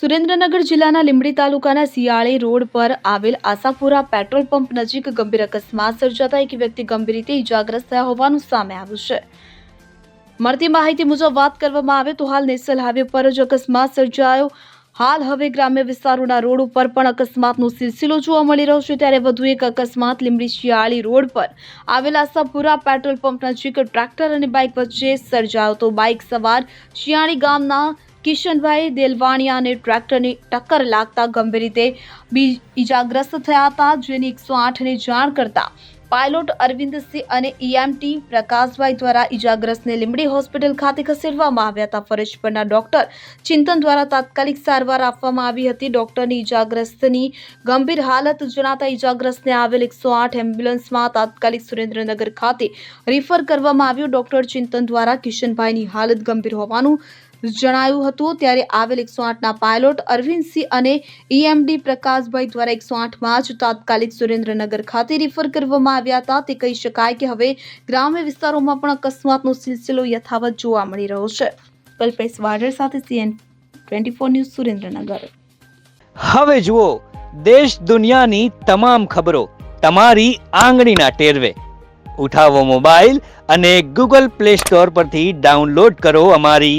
સુરેન્દ્રનગર જિલ્લાના લીંબડી તાલુકાના સિયાળી રોડ પર આવેલ આશાપુરા પેટ્રોલ પંપ નજીક ગંભીર અકસ્માત સર્જાતા એક વ્યક્તિ ગંભીર રીતે ઇજાગ્રસ્ત થયા હોવાનું સામે આવ્યું છે. મળતી માહિતી મુજબ વાત કરવામાં આવે તો હાલ નેશનલ હાઈવે પર જ અકસ્માત સર્જાયો. હાલ હવે ગ્રામ્ય વિસ્તારોના રોડ ઉપર પણ અકસ્માતનો સિલસિલો જોવા મળી રહ્યો છે. ત્યારે વધુ એક અકસ્માત લીંબડી શિયાળી રોડ પર આવેલ આશાપુરા પેટ્રોલ પંપ નજીક ટ્રેક્ટર અને બાઇક વચ્ચે સર્જાયો તો બાઇક સવાર શિયાળી ગામના કિશનભાઈ દેલવાણિયાને ટ્રેક્ટરની ટક્કર લાગતા ગંભીર રીતે બી ઇજાગ્રસ્ત થયા હતા, જેની એકસો આઠને જાણ કરતા પાયલોટ અરવિંદસિંહ અને ઈએમટી પ્રકાશભાઈ દ્વારા ઇજાગ્રસ્તને લીંબડી હોસ્પિટલ ખાતે ખસેડવામાં આવ્યા હતા. ફરજ પરના ડોક્ટર ચિંતન દ્વારા તાત્કાલિક સારવાર આપવામાં આવી હતી. ડોક્ટરની ઇજાગ્રસ્તની ગંભીર હાલત જણાતા ઇજાગ્રસ્તને આવેલ એકસો આઠ એમ્બ્યુલન્સમાં તાત્કાલિક સુરેન્દ્રનગર ખાતે રિફર કરવામાં આવ્યું. ડોક્ટર ચિંતન દ્વારા કિશનભાઈની હાલત ગંભીર હોવાનું જણાયું હતું. ત્યારે આવેલ એકસો આઠના પાયલોટ અરવિંદસિંહ અને ઈએમડી પ્રકાશભાઈ દ્વારા એકસો આઠમાં જ તાત્કાલિક સુરેન્દ્રનગર ખાતે રિફર કરવામાં આવ્યા હતા. તે કહી શકાય કે હવે ગ્રામ્ય વિસ્તારોમાં પણ અકસ્માતનો સિલસિલો યથાવત જોવા મળી રહ્યો છે. કલ્પેશ વાડર સાથે CN twenty four news Surendranagar. હવે જુઓ, દેશ દુનિયાની તમામ ખબરો તમારી આંગળીના ટેરવે. ઉઠાવો મોબાઈલ અને ગૂગલ પ્લે સ્ટોર પરથી ડાઉનલોડ કરો અમારી